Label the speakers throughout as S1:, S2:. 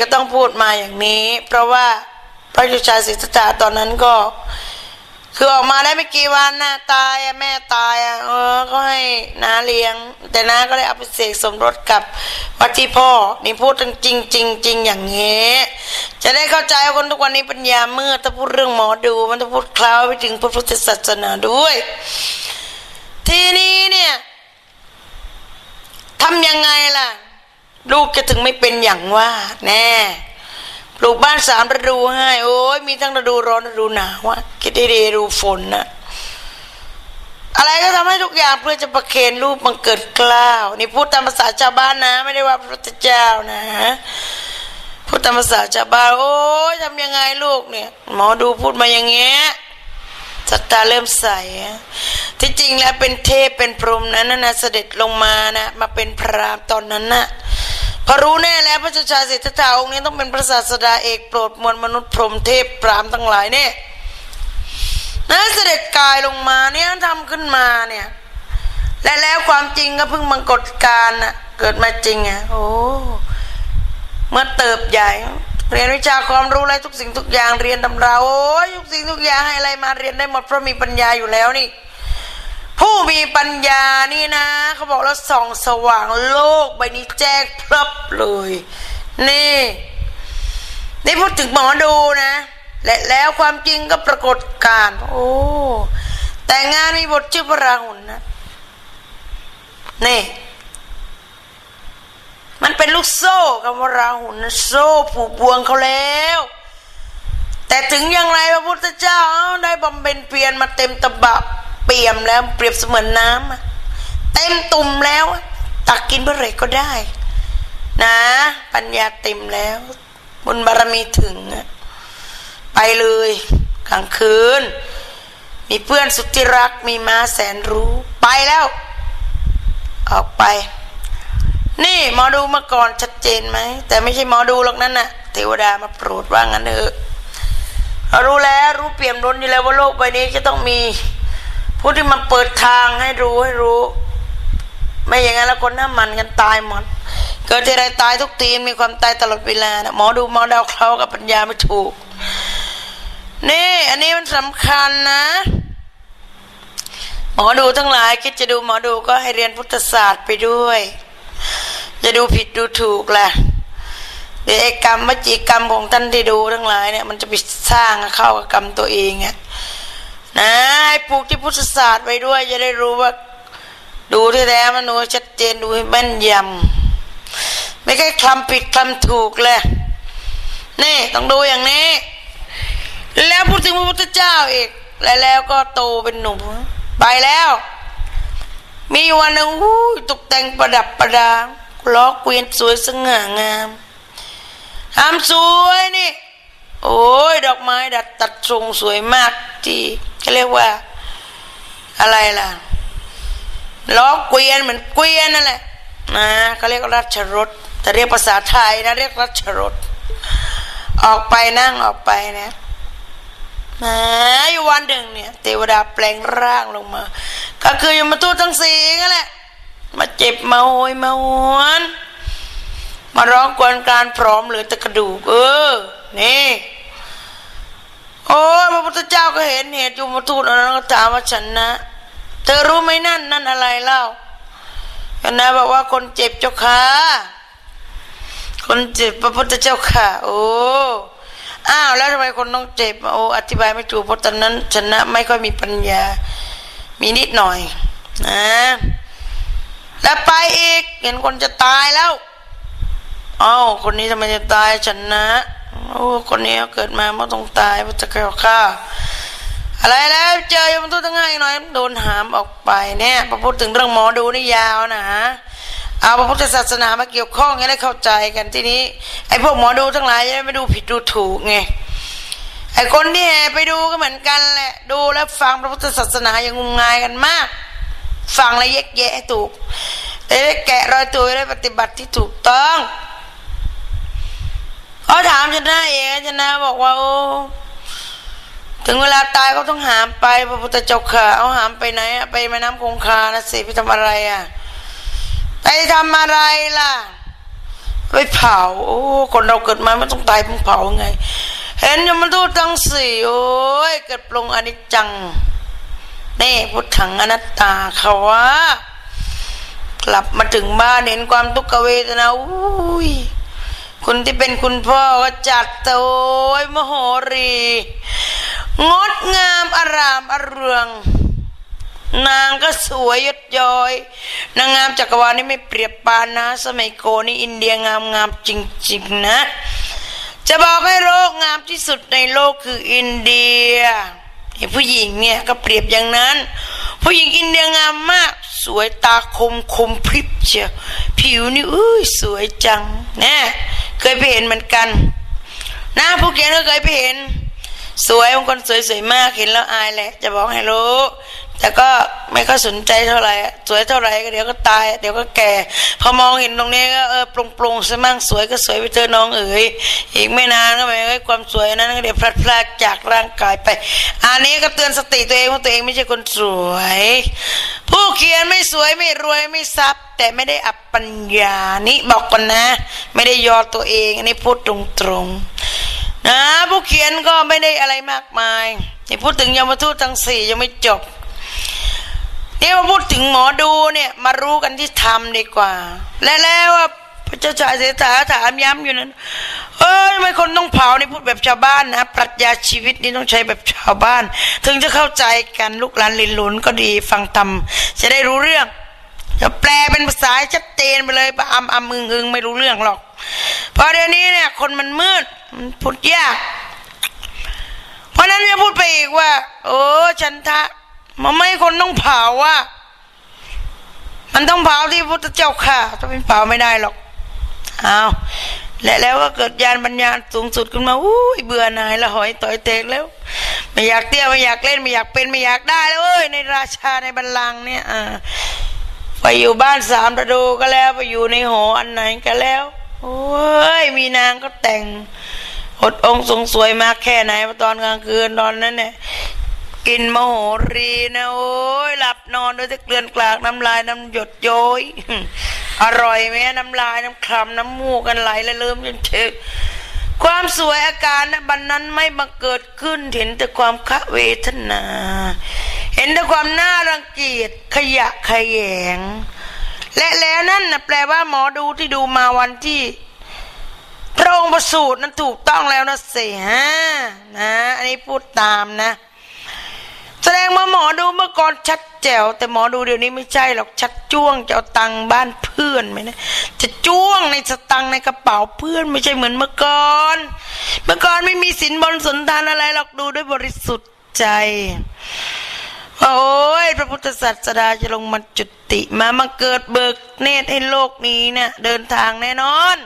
S1: ก็ต้องพูดมาอย่างนี้ เพราะว่าพระยุชาสิทธัตถะตอนนั้นก็ คือออกมาได้ไม่กี่วันนะตายอะแม่ตายอะเออก็ให้น้าเลี้ยง แต่น้าก็ได้เอาไปเสกสมรสกับวัดที่พ่อ นี่พูดจริงจริงจริงจริงอย่างนี้ จะได้เข้าใจว่าคนทุกวันนี้ปัญญาเมืดถ้าพูดเรื่องหมอดู มันต้องพูดคล้าวไปถึงพระพุทธศาสนาด้วย ทีนี้เนี่ยทำยังไงล่ะ ลูกจะถึงไม่เป็นอย่างว่า แน่ปลูกบ้านสามฤดูให้โอ้ยมีทั้งฤดูร้อนฤดูหนาวคิดดีๆฤดูฝนนะอะไรก็ทำให้ทุกอย่างเพื่อจะประเคนรูปบังเกิดกล้าวนี่พูดตามภาษาชาวบ้านนะ ไม่ได้ว่าพระเจ้านะพูดตามภาษาชาวบ้านโอ้ยทำยังไงลูกเนี่ย หมอดูพูดมาอย่างเงี้ยศรัทธาเริ่มใสอะที่จริงแล้วเป็นเทพเป็นพรหมนั้นนะเสด็จลงมานะ มาเป็นพระรามตอนนั้นน่ะ พอรู้แน่แล้วพระชาสิทธัตถะองค์นี้ต้องเป็นพระศาสดาเอกโปรดมวลมนุษย์พรหมเทพปรามทั้งหลายเนี่ยนะเสด็จกายลงมาเนี่ยทำขึ้นมาเนี่ย และแล้วความจริงก็เพิ่งมังกฎการน่ะเกิดมาจริงอะโอ้เมื่อเติบใหญ่ เรียนวิชาความรู้อะไรทุกสิ่งทุกอย่างเรียนตำราโอ้ยทุกสิ่งทุกอย่างให้อะไรมาเรียนได้หมดเพราะมีปัญญาอยู่แล้วนี่ ผู้มีปัญญานี่นะ เขาบอกแล้วส่องสว่างโลกใบนี้แจ้งพลับเลย นี่นี่พูดถึงหมอดูนะ และแล้วความจริงก็ปรากฏการโอ้แต่งานมีบทชื่อพระราหุลนะนี่ มันเป็นลูกโซ่กับวราหุลนะโซ่ผูกบวงเขาแล้ว แต่ถึงอย่างไรพระพุทธเจ้าได้บำเพ็ญเพียรมาเต็มตบะ เปี่ยมแล้วเปรียบเสมือนน้ำเต็มตุ่มแล้ว ตักกินเมื่อไรก็ได้ นะ ปัญญาเต็มแล้วบุญบารมีถึงไปเลยกลางคืน มีเพื่อนสุดที่รักมีม้าแสนรู้ไปแล้ว ออกไป นี่หมอดูมาก่อนชัดเจนไหม แต่ไม่ใช่หมอดูหรอกนั่นน่ะเทวดามาโปรดว่างั้นเถอะเรารู้แล้วรู้เปี่ยมล้นอยู่แล้วว่าโลกใบนี้จะต้องมี ผู้ที่มาเปิดทางให้รู้ให้รู้ ไม่อย่างนั้นแล้วคนหน้ามันกันตายหมดเกิดที่ไรตายทุกทีมีความตายตลอดเวลานะหมอดูหมอเดาวเครากับปัญญาไม่ถูก นี่ อันนี้มันสำคัญนะ หมอดูทั้งหลาย คิดจะดูหมอดูก็ให้เรียนพุทธศาสตร์ไปด้วย จะดูผิดดูถูกแหละเดี๋ยวไอ้กรรมวจีกรรมของท่านที่ดูทั้งหลายเนี่ยมันจะไปสร้างเข้ากับกรรมตัวเองอะ นะให้ปลูกที่พุทธศาสตร์ไว้ด้วย จะได้รู้ว่า ดูที่แท้มันดูชัดเจนดูให้แม่นยำไม่ใช่คลำผิดคลำถูกเลยนี่ต้องดูอย่างนี้ แล้วพูดถึงพระพุทธเจ้าอีกแล้วแล้วก็โตเป็นหนุ่มไปแล้ว มีวันหนึ่งอู้ตกแต่งประดับประดาล้อเกวียนสวยสง่างามทำสวยนี่ โอ้ย ดอกไม้ดัดตัดทรงสวยมากที่ เขาเรียกว่า อะไรล่ะล้อเกวียนเหมือนเกวียนนั่นแหละนะเขาเรียกว่าราชรถแต่เรียกภาษาไทยนะเรียกราชรถออกไปนั่งออกไปนะแหมอยู่วันหนึ่งเนี่ยเทวดาแปลงร่างลงมา ก็คืออยู่มาทูตทั้งสี่นั่นแหละ มาเจ็บมาโอยมาหวนมาร้องกวนการพร้อมเหลือต่กระดูกเออนี่ โอ้พระพุทธเจ้าก็เห็นเหตุอยู่มาทูตอนนั้นก็ถามว่าฉันนะ เธอรู้ไหมนั่นนั่นอะไรเล่าอันนะบอกว่าคนเจ็บเจ้าค่ะคนเจ็บพระพุทธเจ้าค่ะ โอ้อ้าวแล้วทำไมคนต้องเจ็บโอ้อธิบายไม่ถูกเพราะตอนนั้นชนะไม่ค่อยมีปัญญา มีนิดหน่อยนะแล้วไปอีก เห็นคนจะตายแล้วอ้าวคนนี้ทำไมจะตายชนะ โอ้คนนี้เกิดมาไม่ต้องตายพระเจ้าข้าอะไรแล้วเจอยมันตัวตั้งไงหน่อย โดนหามออกไปเนี่ยพอพูดถึงเรื่องหมอดูนี่ยาวนะฮะเอาพระพุทธศาสนามาเกี่ยวข้องให้ได้เข้าใจกันทีนี้ไอ้พวกหมอดูทั้งหลายจะได้ไม่ดูผิดดูถูกไงไอ้คนที่แห่ไปดูก็เหมือนกันแหละ ดูแล้วฟังพระพุทธศาสนาอย่างงมงายกันมาก ฟังแล้วแยกแยะถูกจะได้แกะรอยตัวได้ปฏิบัติที่ถูกต้อง เขาถามชนะเองชนะบอกว่าโอ้ถึงเวลาตายเขาต้องหามไปพระพุทธเจ้าค่ะเอาหามไปไหนอะไปแม่น้ำคงคานะสิไปทำอะไรอะไปทำอะไรล่ะไปเผาโอ้คนเราเกิดมาไม่ต้องตายเพิ่งเผาไง เห็นยมทูตทั้งสี่โอ้ยเกิดปรงอนิจจังนี่พุทธังอนัตตาเขาว่ากลับมาถึงบ้านเห็นความทุกขเวทนาอุ้ย คุณที่เป็นคุณพ่อก็จัดโตยมโหรี งดงามอารามอเรือง นางก็สวยยดย้อย นางงามจักรวาลนี่ไม่เปรียบปานนะ สมัยโกนี่อินเดียงามงามจริง ๆ นะ จะบอกให้โลกงามที่สุดในโลกคืออินเดียผู้หญิงเนี่ยก็เปรียบอย่างนั้น ผู้หญิงอินเดียงามมาก สวยตาคมคมพริบเชียวผิวนี่อุ้ยสวยจังนะ เคยไปเห็นเหมือนกันนะผู้เขียนก็เคยไปเห็น สวยบางคนสวยๆมากเห็นแล้วอายแหละ จะบอกให้รู้ แต่ก็ไม่ค่อยสนใจเท่าไหร่สวยเท่าไหร่ก็เดี๋ยวก็ตาย เดี๋ยวก็แก่ พอมองเห็นตรงนี้ก็เออปรงปรงๆซะมั่งสวยก็สวยไปเธอน้องเอ๋ยอีกไม่นานก็หมายว่าความสวยนั้นก็เดี๋ยวพลัดพรากจากร่างกายไป อันนี้ก็เตือนสติตัวเองว่าตัวเองไม่ใช่คนสวย ผู้เขียนไม่สวยไม่รวยไม่ทรัพย์ แต่ไม่ได้อับปัญญานี่บอกก่อนนะ ไม่ได้ยอตัวเอง อันนี้พูดตรงๆนะผู้เขียนก็ไม่ได้อะไรมากมายนี่พูดถึงยมทูตทั้งสี่ยังไม่จบ นี่มาพูดถึงหมอดูเนี่ยมารู้กันที่ธรรมดีกว่า และแล้วว่าพระเจ้าชายเสถาถามย้ำอยู่นั้น เอ้ยทำไมคนต้องเผานี่พูดแบบชาวบ้านนะปรัชญาชีวิตนี่ต้องใช้แบบชาวบ้าน ถึงจะเข้าใจกันลูกหลานลินหลุนก็ดีฟังธรรมจะได้รู้เรื่องจะแปลเป็นภาษาชัดเจนไปเลยปะอำอำอึงอึงไม่รู้เรื่องหรอกเพราะเดี๋ยวนี้เนี่ยคนมันมืดมันพูดยาก เพราะนั้นจะพูดไปอีกว่า โอ้ฉันทะ มันไม่คนต้องเผาว่า มันต้องเผาที่พุทธเจ้าค่ะถ้าไม่เผาไม่ได้หรอกเอาและแล้วก็เกิดยานปัญญาสูงสุดขึ้นมาอุ้ยเบื่อหน่ายละหอยต่อยเตกแล้ว ไม่อยากเตี้ยไม่อยากเล่นไม่อยากเป็นไม่อยากได้แล้วเอ้ยในราชาในบัลลังก์เนี่ยอ่าไปอยู่บ้านสามฤดูก็แล้วไปอยู่ในหออันไหนก็แล้วโอ้ยมีนางก็แต่งอดองค์ทรงสวยมากแค่ไหนตอนกลางคืนตอนนั้นเนี่ย กินโมโหรีนะโอ้ยหลับนอนด้วยแต่เกลือนกลากน้ำลายน้ำหยดย้อยอร่อยไหมน้ำลายน้ำคลำน้ำมูกกันไหลและเริ่มจนเชกความสวยอาการนะบันนั้นไม่บังเกิดขึ้นเห็นแต่ความคะเวทนา เห็นแต่ความน่ารังเกียจขยะขยงและแล้วนั่นนะแปลว่าหมอดูที่ดูมาวันที่พระองค์ประสูตินั้นถูกต้องแล้วนะเสียนะ อันนี้พูดตามนะ แสดงว่าหมอดูเมื่อก่อนชัดแจ๋วแต่หมอดูเดี๋ยวนี้ไม่ใช่หรอกชัดจ้วงจะเอาตังบ้านเพื่อนไหมนะจะจ้วงในสตังในกระเป๋าเพื่อนไม่ใช่เหมือนเมื่อก่อน เมื่อก่อนไม่มีสินบนสนทานอะไรหรอกดูด้วยบริสุทธิ์ใจโอ้ยพระพุทธศาสดาจะลงมาจุติมามาเกิดเบิกเนตรให้โลกนี้เนี่ยเดินทางแน่นอน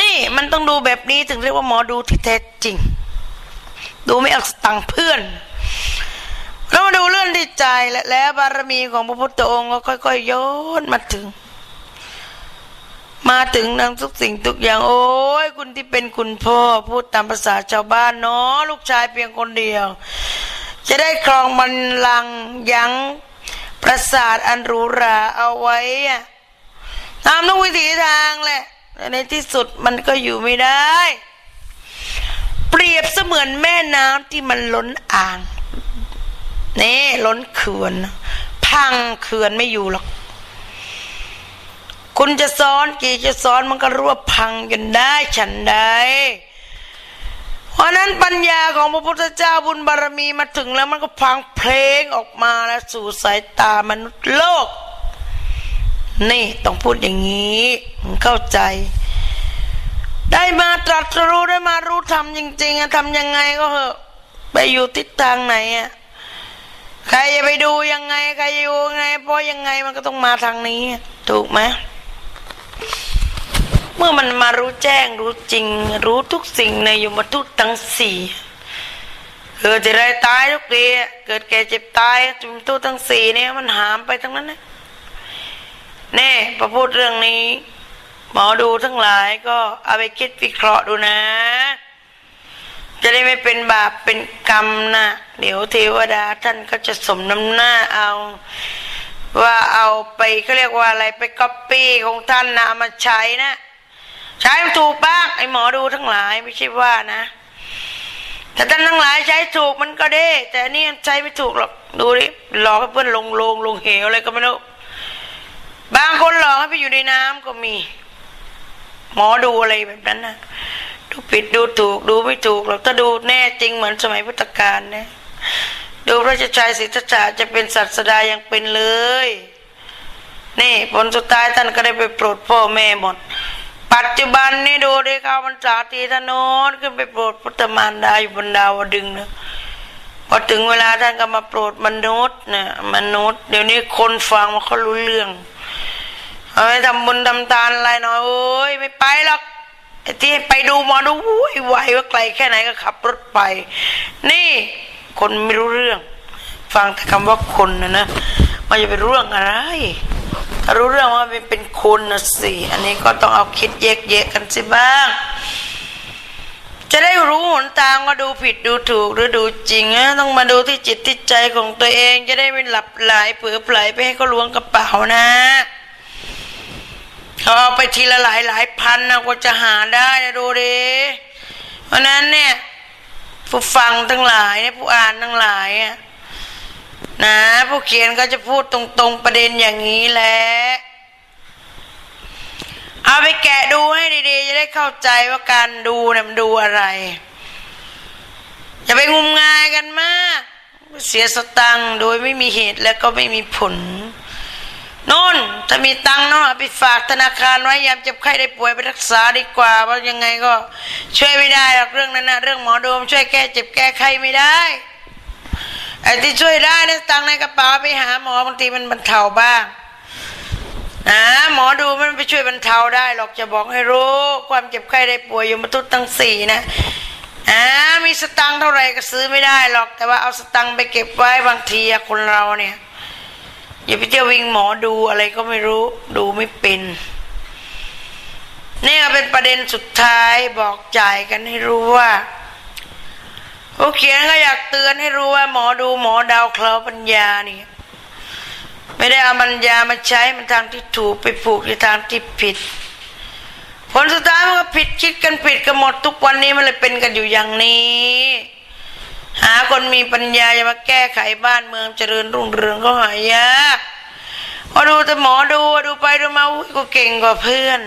S1: นี่มันต้องดูแบบนี้ถึงเรียกว่าหมอดูที่แท้จริง ดูไม่เอาสตังเพื่อนแล้วมาดูเรื่องที่ใจและแล้วบารมีของพระพุทธองค์ก็ค่อยๆโยนมาถึง มาถึงนางทุกสิ่งทุกอย่าง โอ้ยคุณที่เป็นคุณพ่อพูดตามภาษาชาวบ้านเนาะลูกชายเพียงคนเดียว จะได้ครองบัลลังก์ยังประสาทอันหรูหราเอาไว้อะตามทุกวิถีทางแหละแต่ในที่สุดมันก็อยู่ไม่ได้ เปรียบเสมือนแม่น้ำที่มันล้นอ่างนี่ล้นเขื่อน พังเขื่อนไม่อยู่หรอก คุณจะซ้อนกี่จะซ้อนมันก็รวบพังจนได้ฉันได้เพราะนั้นปัญญาของพระพุทธเจ้าบุญบารมีมาถึงแล้วมันก็พังเพลงออกมาแล้วสู่สายตามนุษย์โลก นี่ต้องพูดอย่างนี้เข้าใจ ได้มาตรัสรู้ได้มารู้ทำจริง ๆอะทำยังไงก็เหอะ ไปอยู่ทิศทางไหนอะใครจะไปดูยังไงใครจะอยู่ยังไง เพราะยังไงมันก็ต้องมาทางนี้ ถูกไหมเมื่อมันมารู้แจ้งรู้จริง รู้ทุกสิ่งในยมทูตทั้งสี่เกิดจะไรตายทุกทีเกิดแก่เจ็บตายยมทูตทั้งสี่เนี่ยมันหามไปทั้งนั้นนะแน่พอพูดเรื่องนี้ หมอดูทั้งหลายก็เอาไปคิดวิเคราะห์ดูนะ จะได้ไม่เป็นบาปเป็นกรรมนะเดี๋ยวเทวดาท่านก็จะสมน้ำหน้าเอา ว่าเอาไปเขาเรียกว่าอะไรไปก๊อปปี้ของท่านนะเอามาใช้นะ ใช้มันถูกบ้างไอหมอดูทั้งหลายไม่ใช่ว่านะแต่ท่านทั้งหลายใช้ถูกมันก็ได้ แต่นนี่ใช้ไม่ถูกหรอกดูดิหลอกให้เพื่อนลงลงลงเหวอะไรก็ไม่รู้บางคนหลอกให้ไปอยู่ในน้ำก็มี หมอดูอะไรแบบนั้นนะดูผิดดูถูกดูไม่ถูกหรอกถ้าดูแน่จริงเหมือนสมัยพุทธกาลนะดูพระเจ้าชายสิทธัตถะจะเป็นสัตว์สดายังเป็นเลย นี่ผลสุดท้ายท่านก็ได้ไปโปรดพ่อแม่หมด ปัจจุบันนี่ดูด้เข้าพรรษาทีท่านนขึ้นไปโปรดพุทธมารดาอยู่บนดาวดึงนะพอถึงเวลาท่านก็มาโปรดมนุษย์นะมนุษย์ เดี๋ยวนี้คนฟังมันเขารู้เรื่อง ไปทำบุญทำทานอะไรหน่อยโอ้ยไม่ไปหรอกไอ้ที่ไปดูหมอดูอุ้ยไหวว่าไกลแค่ไหนก็ขับรถไป นี่คนไม่รู้เรื่อง ฟังแต่คำว่าคนนะนะมันจะเป็นเรื่องอะไรถ้ารู้เรื่องว่ามันเป็นคนนะสิอันนี้ก็ต้องเอาคิดแยกแยะกันสิบ้าง จะได้รู้หนทางว่าดูผิดดูถูกหรือดูจริงนะต้องมาดูที่จิตที่ใจของตัวเอง จะได้ไม่หลับไหลเผลอไผลไปให้เขาล้วงกระเป๋านะ เขาเอาไปทีละหลายหลายพันนะกว่าจะหาได้นะดูดิเพราะนั้นเนี่ยผู้ฟังทั้งหลายเนี่ยผู้อ่านทั้งหลายนะผู้เขียนก็จะพูดตรงๆประเด็นอย่างนี้แหละเอาไปแกะดูให้ดีๆ จะได้เข้าใจว่าการดูเนี่ยมันดูอะไร อย่าไปงมงายกันมาก เสียสตังค์โดยไม่มีเหตุและก็ไม่มีผล น่นถ้ามีตังค์เนาะเอาไปฝากธนาคารไว้ยามเจ็บไข้ได้ป่วยไปรักษาดีกว่าเพราะยังไงก็ ช่วยไม่ได้หรอกเรื่องนั้นนะเรื่องหมอดูมช่วยแก้เจ็บแก้ไข้ไม่ได้ไอ้ที่ช่วยได้เนี่ยตังค์ในกระเป๋าไปหาหมอบางทีมันบรรเทาบ้างนะหมอดูมันไปช่วยบรรเทาได้หรอกจะบอกให้รู้ ความเจ็บไข้ได้ป่วยอยู่มาทุกตั้งสี่นะอ่ามีสตังค์เท่าไหร่ก็ซื้อไม่ได้หรอก แต่ว่าเอาสตังค์ไปเก็บไว้บางทีคนเราเนี่ย อย่าไปเที่ยววิ่งหมอดูอะไรก็ไม่รู้ ดูไม่เป็นนี่ก็เป็นประเด็นสุดท้ายบอกจ่ายกันให้รู้ว่าผู้เขียนก็อยากเตือนให้รู้ว่าหมอดูหมอดาวเคราะห์ปัญญานี่ไม่ได้เอาปัญญามาใช้มันทางที่ถูกไปผูกในทางที่ผิด ผลสุดท้ายมันก็ผิดคิดกันผิดกันหมดทุกวันนี้มันเลยเป็นกันอยู่อย่างนี้ หาคนมีปัญญาจะมาแก้ไขบ้านเมืองเจริญรุ่งเรืองก็หายากพอดูแต่หมอดูดูไปดูมาอุ้ยกูเก่งกว่าเพื่อน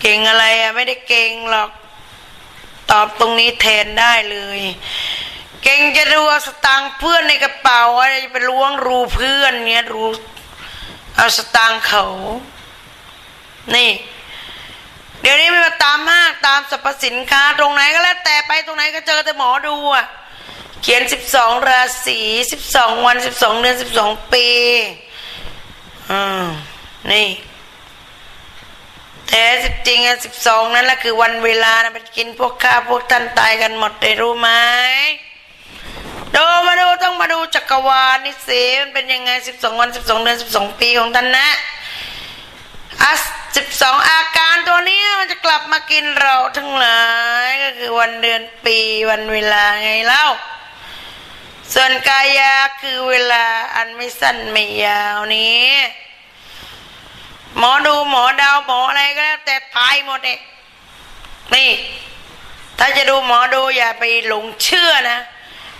S1: เก่งอะไรอะไม่ได้เก่งหรอก ตอบตรงนี้แทนได้เลย เก่งจะดูเอาสตางค์เพื่อนในกระเป๋าอะไรจะไปล้วงรูเพื่อนเนี้ยรูเอาสตางค์เขา นี่ เดี๋ยวนี้ไม่มาตามห้างตามสรรพสินค้าตรงไหนก็แล้วแต่ไปตรงไหนก็เจอแต่หมอดูอะ เขียนสิบสองราศีสิบสองวันสิบสองเดือนสิบสองปีอืมนี่แต่จริงอะสิบสองนั่นแหละคือวันเวลานะมันกินพวกข้าพวกท่านตายกันหมดได้รู้ไหมดูมาดูต้องมาดูจักรวาลนี่สิมันเป็นยังไงสิบสองวันสิบสองเดือนสิบสองปีของท่านนะอะสิบสองอาการตัวนี้มันจะกลับมากินเราทั้งหลายก็คือวันเดือนปีวันเวลาไงเล่า ส่วนกายาคือเวลาอันไม่สั้นไม่ยาวนี้ หมอดูหมอดาวหมออะไรก็แล้วแต่ตายหมดเองนี่ ถ้าจะดูหมอดูอย่าไปหลงเชื่อนะ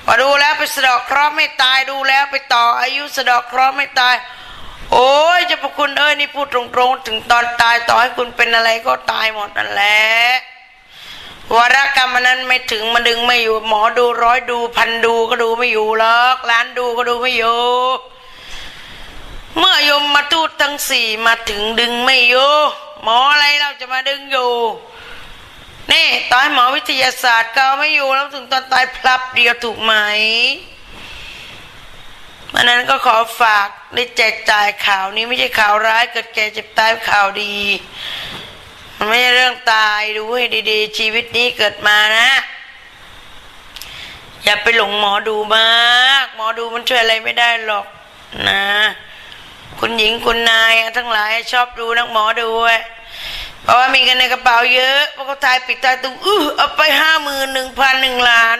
S1: พอดูแล้วไปสะดอกเคราะห์ไม่ตายดูแล้วไปต่ออายุสะดอกเคราะห์ไม่ตาย โอ้ยเจะพระคุณเอ้ยนี่พูดตรงๆ ถึงตอนตายต่อให้คุณเป็นอะไรก็ตายหมดนั่นแหละ วารกรรมอันนั้นไม่ถึงมันดึงไม่อยู่ หมอดูร้อยดูพันดูก็ดูไม่อยู่หรอกล้านดูก็ดูไม่อยู่เมื่อยมมาทูตทั้งสี่มาถึงดึงไม่อยู่หมออะไรเราจะมาดึงอยู่นี่ตอนหมอวิทยาศาสตร์ก็ไม่อยู่แล้วถึงตอนตายพลับเดียวถูกไหมมันนั้นก็ขอฝากได้แจกจ่ายข่าวนี้ไม่ใช่ข่าวร้ายเกิดแก่เจ็บตายข่าวดี มันไม่ใช่เรื่องตายดูให้ดี ๆ ชีวิตนี้เกิดมานะ อย่าไปหลงหมอดูมาก หมอดูมันช่วยอะไรไม่ได้หรอกนะ คุณหญิงคุณนายทั้งหลายชอบดูนักหมอดูเพราะว่ามีเงินในกระเป๋าเยอะเพราะเขาทายปิดตายตุ้งอื้อเอาไปห้าหมื่นหนึ่งพันหนึ่งล้าน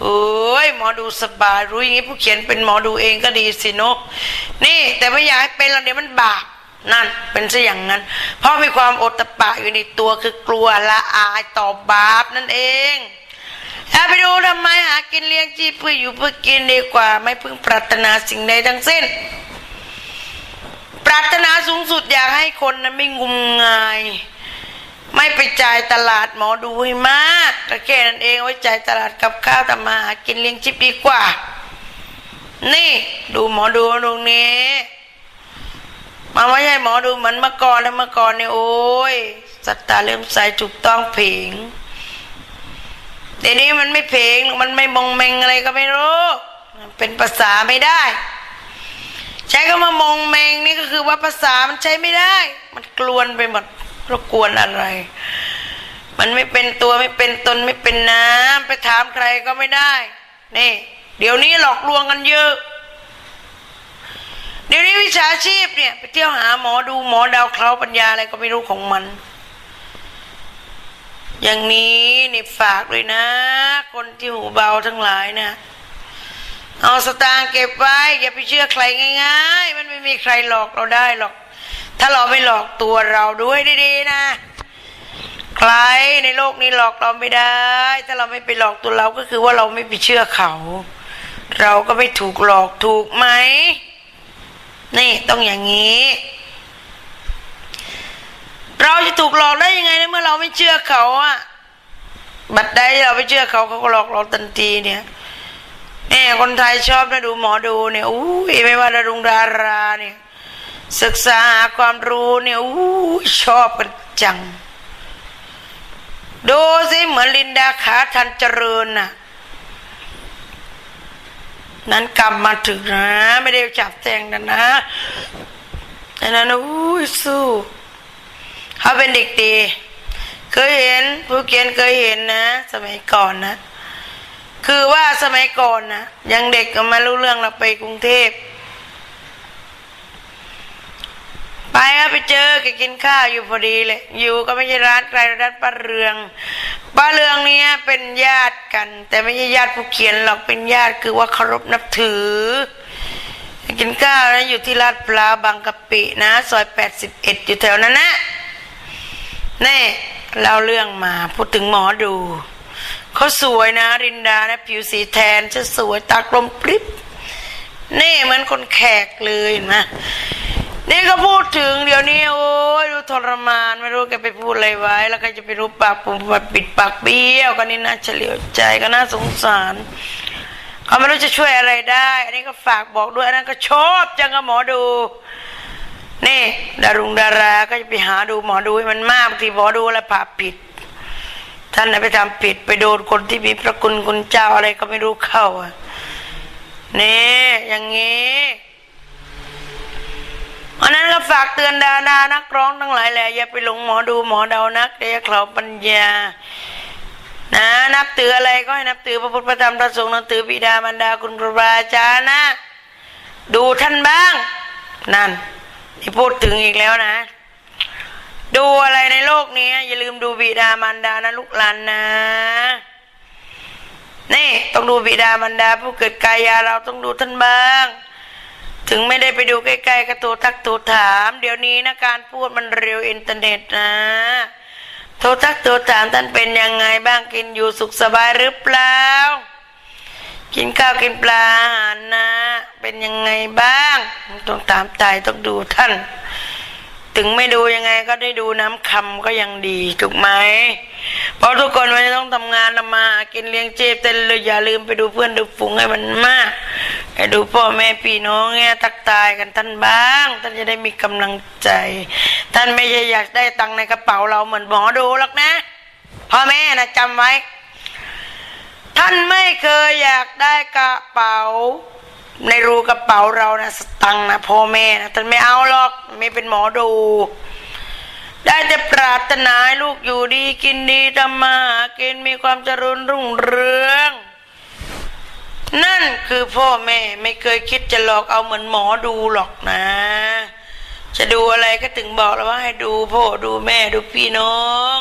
S1: โอ้ยหมอดูสบายรู้อย่างนี้ผู้เขียนเป็นหมอดูเองก็ดีสินอะนี่แต่ไม่อยากให้เป็นแล้วเดี๋ยวมันบาปนั่นเป็นซะอย่างนั้น เพราะมีความอตตะ ปะอยู่ในตัวคือกลัวละอายต่อบาปนั่นเองเอาไปดูทำไมหากินเลี้ยงชีพเพื่ออยู่เพื่อกินดีกว่า ไม่พึ่งปรารถนาสิ่งใดทั้งสิ้น ปรารถนาสูงสุดอยากให้คนนั้นไม่งมงาย ไม่ไปจ่ายตลาดหมอดูให้มากแต่แค่นั้นเองไว้จ่ายตลาดกับข้าวทำมาหากินเลี้ยงชีพดีกว่า นี่ ดูหมอดูตรงนี้ มันไม่ใช่หมอดูเหมือนเมื่อก่อนแล้วเมื่อก่อนเนี่ยโอ้ยสัตตาเริ่มใสถูกต้องเพงเดี๋ยวนี้มันไม่เพงมันไม่มงเมงอะไรก็ไม่รู้เป็นภาษาไม่ได้ ใช้คำว่ามงเมงนี่ก็คือว่าภาษามันใช้ไม่ได้ มันกลวนไปหมดรบกวนอะไร มันไม่เป็นตัวไม่เป็นตนไม่เป็นน้ำไปถามใครก็ไม่ได้ นี่ เดี๋ยวนี้หลอกลวงกันเยอะ เดี๋ยวนี้วิชาชีพเนี่ยไปเที่ยวหาหมอดูหมอดาวเคราะห์ปัญญาอะไรก็ไม่รู้ของมัน อย่างนี้นี่ฝากเลยนะ คนที่หูเบาทั้งหลายนะ เอาสตางค์เก็บไว้ อย่าไปเชื่อใครง่าย ๆ มันไม่มีใครหลอกเราได้หรอก ถ้าเราไม่หลอกตัวเราด้วยดีๆนะใครในโลกนี้หลอกเราไม่ได้ ถ้าเราไม่ไปหลอกตัวเราก็คือว่าเราไม่ไปเชื่อเขา เราก็ไม่ถูกหลอกถูกไหม นี่ต้องอย่างนี้ เราจะถูกหลอกได้ยังไงในเมื่อเราไม่เชื่อเขาอะบัดใดเราไม่เชื่อเขาเขาก็หลอกเราทันทีเนี่ยแหมคนไทยชอบนะดูหมอดูเนี่ยอู้ยไม่ว่าดารุงดาราเนี่ย ศึกษาหาความรู้เนี่ยอู้ชอบกันจัง ดูสิเหมือนลินดาขาทันเจริญน่ะ นั้นกรรมมาถึงนะ ไม่ได้จับแจงนะนะดังนั้นอุ้ยสู้เขาเป็นเด็กดี เคยเห็นผู้เขียนเคยเห็นนะ สมัยก่อนนะ คือว่าสมัยก่อนนะยังเด็กก็มารู้เรื่องเราไปกรุงเทพ ไปก็ไปเจอแกกินข้าวอยู่พอดีเลย อยู่ก็ไม่ใช่ร้านไกลร้านป้าเรืองป้าเรืองเนี้ยเป็นญาติกัน แต่ไม่ใช่ญาติผู้เขียนหรอกเป็นญาติคือว่าเคารพนับถือ กินข้าวนะอยู่ที่ลาดพร้าวบางกะปินะซอยแปดสิบเอ็ดอยู่แถวนั้นนะนี่เล่าเรื่องมาพูดถึงหมอดูเขาสวยนะ รินดานะผิวสีแทนจะสวยตากลมปริบนี่เหมือนคนแขกเลยเห็นไหม นี่ก็พูดถึงเดี๋ยวนี้โอ้ยดูทรมานไม่รู้แกไปพูดอะไรไว้ แล้วใครจะไปรู้ปากปุ่มปิดปากเบี้ยวก็นี่น่าเฉลียวใจก็น่าสงสารเขาไม่รู้จะช่วยอะไรได้ อันนี้ก็ฝากบอกด้วยอันนั้นก็ชอบจังกับหมอดู นี่ดารุงดาราก็จะไปหาดูหมอดูให้มันมากบางทีหมอดูแล้วผ่าผิด ท่านไปทำผิดไปโดนคนที่มีพระคุณคุณเจ้าอะไรก็ไม่รู้เข้าอะนี่อย่างงี้ อันนั้นก็ฝากเตือนดาดานักร้องทั้งหลายแหละอย่าไปหลงหมอดูหมอเดานักเดี๋ยวเขาปัญญา นะนับถืออะไรก็ให้นับถือพระพุทธพระธรรมพระสงฆ์นับถือบิดามารดาคุณครูบาอาจารย์นะ ดูท่านบ้าง นั่นที่พูดถึงอีกแล้วนะ ดูอะไรในโลกนี้ อย่าลืมดูบิดามารดานะลูกหลานนะนี่ต้องดูบิดามารดาผู้เกิดกายาเราต้องดูท่านบ้าง ถึงไม่ได้ไปดูใกล้ๆกระตูทักตูถาม เดี๋ยวนี้นะการพูดมันเร็วอินเทอร์เน็ตนะโทรทักโทรถามท่านเป็นยังไงบ้างกินอยู่สุขสบายหรือเปล่า กินข้าวกินปลาอาหารนะ เป็นยังไงบ้าง ต้องตามตายต้องดูท่าน ถึงไม่ดูยังไงก็ได้ดูน้ำคำก็ยังดีถูกไหมเพราะทุกคนมันจะต้องทำงานทำมา กินเลี้ยงชีพแต่เลยอย่าลืมไปดูเพื่อนดูฝูงให้มันมากให้ดูพ่อแม่พี่น้องเนี่ยทักทายกันท่านบ้าง ท่านจะได้มีกำลังใจ ท่านไม่ใช่อยากได้ตังในกระเป๋าเราเหมือนหมอดูหรอกนะพ่อแม่นะจำไว้ ท่านไม่เคยอยากได้กระเป๋า ในรูกระเป๋าเรานะสตังนะพ่อแม่นะท่านไม่เอาหรอกไม่เป็นหมอดู ได้แต่ปรารถนาให้ลูกอยู่ดีกินดีทำมาหากินมีความเจริญรุ่งเรือง นั่นคือพ่อแม่ไม่เคยคิดจะหลอกเอาเหมือนหมอดูหรอกนะ จะดูอะไรก็ถึงบอกแล้วว่าให้ดูพ่อดูแม่ดูพี่น้อง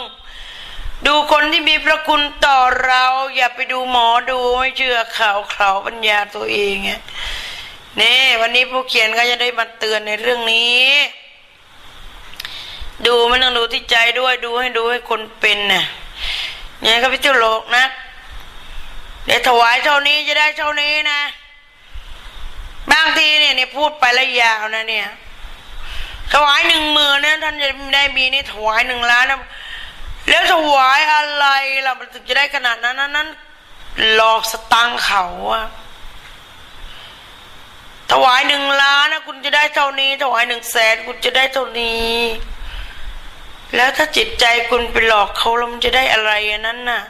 S1: ดูคนที่มีพระคุณต่อเรา อย่าไปดูหมอดูไม่เชื่อข่าวเขาปัญญาตัวเองไงนี่วันนี้ผู้เขียนก็จะได้มาเตือนในเรื่องนี้ ดูไม่ต้องดูที่ใจด้วยดูให้ดูให้คนเป็นน่ะเนี่ยก็ไปเที่ยวโลกนะเดี๋ยวถวายเท่านี้จะได้เท่านี้นะบางทีเนี่ยเนี่ยพูดไปแล้วยาวนะเนี่ยถวายหนึ่งหมื่นเนี่ยท่านจะได้มีนี่ถวายหนึ่งล้านนะ แล้วถวายอะไรเรามันถึงจะได้ขนาดนั้นนั้นนั้น หลอกสตังเขาอะถวายหนึ่งล้านนะคุณจะได้เท่านี้ ถวายหนึ่งแสนคุณจะได้เท่านี้ แล้วถ้าจิตใจคุณไปหลอกเขาแล้วมันจะได้อะไรอันนั้นน่ะ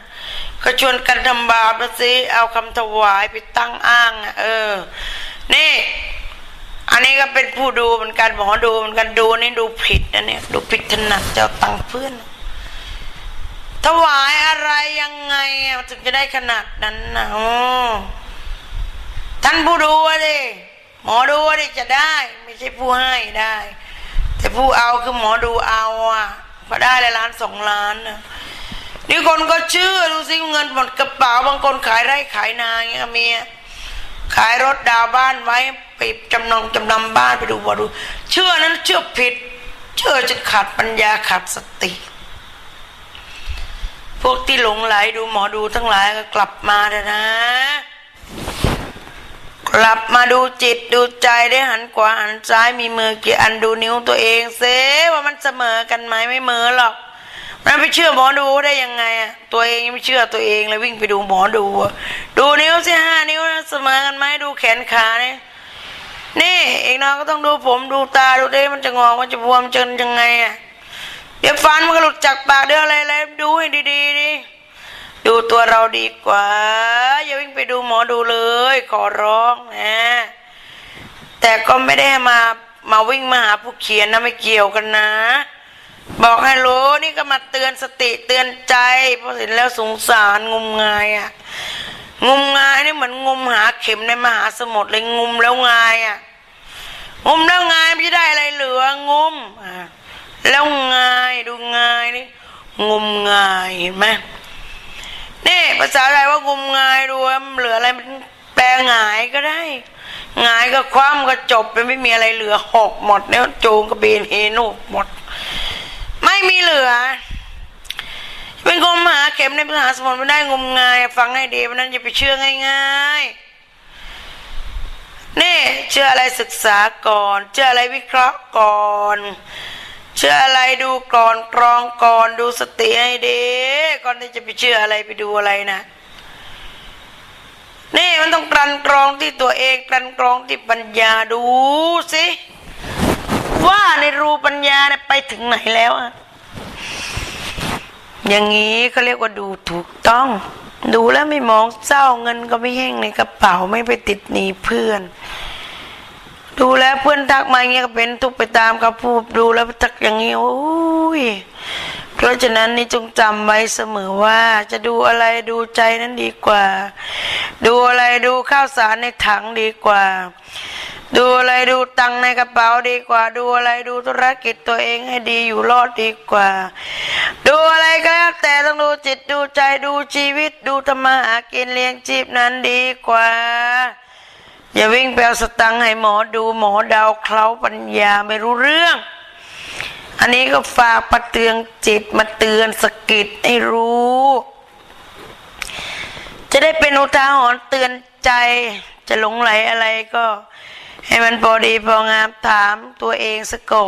S1: ก็ชวนกันทำบาปนะสิเอาคำถวายไปตั้งอ้างอะเออ นี่ อันนี้ก็เป็นผู้ดูเหมือนกันหมอดูเหมือนกันดูนี่ดูผิดนะเนี่ย ดูผิดถนัดจะเอาตังเพื่อน ถวายอะไรยังไงถึงจะได้ขนาดนั้นนะอ๋อท่านผู้ดูอะดิหมอดูอะดิจะได้ ไม่ใช่ผู้ให้ได้ แต่ผู้เอาคือหมอดูเอาอะพอได้เลยล้านสองล้านนะนี่คนก็เชื่อดูสิเงินหมดกระเป๋าบางคนขายไร่ขายนาเงี้ยเมียขายรถดาวบ้านไว้ไปจำนองจำนำบ้านไปดูหมอดู เชื่อนั้นเชื่อผิด เชื่อจนขาดปัญญาขาดสติ พวกที่หลงไหลดูหมอดูทั้งหลายก็กลับมาเถอะนะ กลับมาดูจิตดูใจได้หันขวาหันซ้ายมีมือกี่อันดูนิ้วตัวเองเซว่ามันเสมอกันไหมไม่เหมอหรอกมันไปเชื่อหมอดูได้ยังไงอะตัวเองไม่เชื่อตัวเองเลยวิ่งไปดูหมอดูอะดูนิ้วสิห้านิ้วนะเสมอกันไหมดูแขนขาเนี่ยนี่เองนะก็ต้องดูผมดูตาดูเด้มันจะงอมันจะบวมจนยังไงอะ เดี๋ยวฟันมันก็หลุดจากปากเดี๋ยวอะไรอะไรดูให้ดีๆดิดูตัวเราดีกว่า อย่าวิ่งไปดูหมอดูเลย ขอร้องนะ แต่ก็ไม่ได้มามาวิ่งมาหาผู้เขียนนะไม่เกี่ยวกันนะ บอกให้รู้นี่ก็มาเตือนสติเตือนใจเพราะเห็นแล้วสงสารงมงายอะ่ะ งมงายนี่เหมือนงมหาเข็มในมหาสมุทรเลยงมแล้วงายอะ่ะ งมแล้วงายไม่ได้อะไรเหลืองมอะ แล้วงายดูงายนี่งมงายเห็นไหมนี่ภาษาไทยว่างมงายดูว่ามันเหลืออะไรมันแปลงายก็ได้งายก็คว่ำก็จบเลยไม่มีอะไรเหลือหกหมดเนี่ยจูงกระเบนเฮนุหมด ไม่มีเหลือ เป็นงมหาเข็มในภาษาสมุนไม่ได้งมงาย ฟังให้ดีเพราะนั้นอย่าไปเชื่อง่ายๆนี่เชื่ออะไรศึกษาก่อน เชื่ออะไรวิเคราะห์ก่อน เชื่ออะไรดูก่อนกรองก่อนดูสติให้ดีก่อนที่จะไปเชื่ออะไรไปดูอะไรนะนี่มันต้องกลั่นกรองที่ตัวเองกลั่นกรองที่ปัญญาดูสิว่าในรูปัญญาเนี่ยไปถึงไหนแล้วอะอย่างนี้เขาเรียกว่าดูถูกต้อง ดูแล้วไม่มองเศร้าเงินก็ไม่แห้งในกระเป๋าไม่ไปติดหนี้เพื่อน ดูแลเพื่อนทักมาอย่างเงี้ยก็เป็นทุกไปตามกับพูดดูแล้วทักอย่างนี้โอ้ยเพราะฉะนั้นนี่จงจำไว้เสมอว่า จะดูอะไรดูใจนั้นดีกว่า ดูอะไรดูข้าวสารในถังดีกว่า ดูอะไรดูตังในกระเป๋าดีกว่า ดูอะไรดูธุรกิจตัวเองให้ดีอยู่รอดดีกว่า ดูอะไรก็แล้วแต่ต้องดูจิตดูใจดูชีวิตดูธรรมาหากินเลี้ยงชีพนั้นดีกว่า อย่าวิ่งไปเอาสตังให้หมอดูหมอดาวเคล้าปัญญาไม่รู้เรื่อง อันนี้ก็ฝากประเตืองจิตมาเตือนสกิดให้รู้ จะได้เป็นอุทาหรณ์เตือนใจจะหลงไหลอะไรก็ ให้มันพอดีพองามถามตัวเองสะก่อน